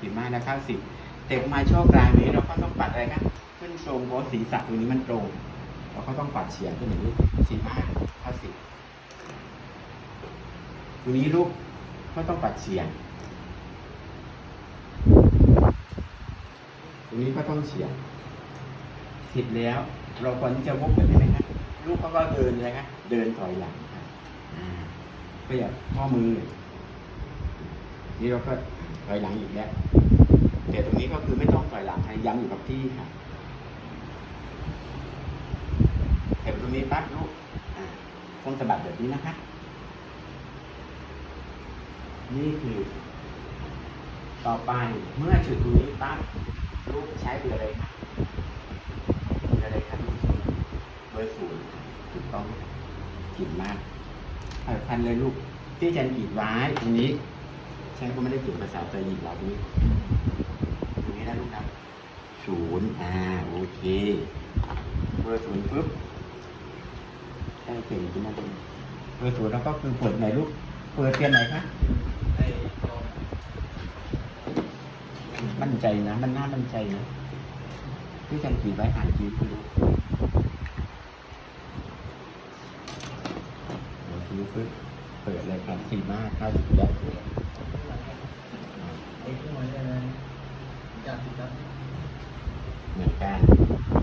สิบห้าแล้วเข้าสิบเต็มมาช่วงกลางนี้เราก็ต้องปัดอะไรครับขึ้นตรงเพราะศีรษะตรงนี้มันตรงเราก็ต้องปัดเฉียงขึ้นอย่างนี้สิบห้าเข้าสิบตรงนี้ลูกก็ต้องปัดเฉียงตรงนี้ก็ต้องเฉียงสิบแล้ว เราควรที่จะวกแบบนี้นครับลูกเขาก็เดินเลยครับเดินถอยหลังครับอ่าก็อย่าข้อมือ นี่เราก็ถอยหลังอีกแล้วแต่ตรงนี้ก็คือไม่ต้องถอยหลังให้ย้ำอยู่กับที่ค่ะแต่ตรงนี้ปั๊บลูกอ่าต้องสะบัดแบบนี้นะคะ นี่คือ ต่อไปเมื่อจุดตรงนี้ปั๊บลูกใช้เบอร์อะไรคะเบอร์อะไรคะลูกเบอร์ศูนย์ถูกต้องกินมากเอาพันเลยลูกที่จันกรีดไว้ตรงนี้ ใช่ก็ไม่ได้เขียนภาษาไทยหยิบเราตรงนี้ตรงนี้นะลูกนะศูนย์อ่าโอเคเบอร์ศูนย์ปุ๊บใช่เก่งจริงนะตรงเบอร์ศูนย์แล้วก็คือเปิดไหนลูกเปิดเตียนไหนคะไอ้ตรงมั่นใจนะ มันน่ามั่นใจนะที่จันขีดไว้อ่านคิ้วคุณลูกเดี๋ยวคิ้วปึ๊บเปิดเลยครับสี่มากเก้าสิบแล้ว cho tôi tới mình can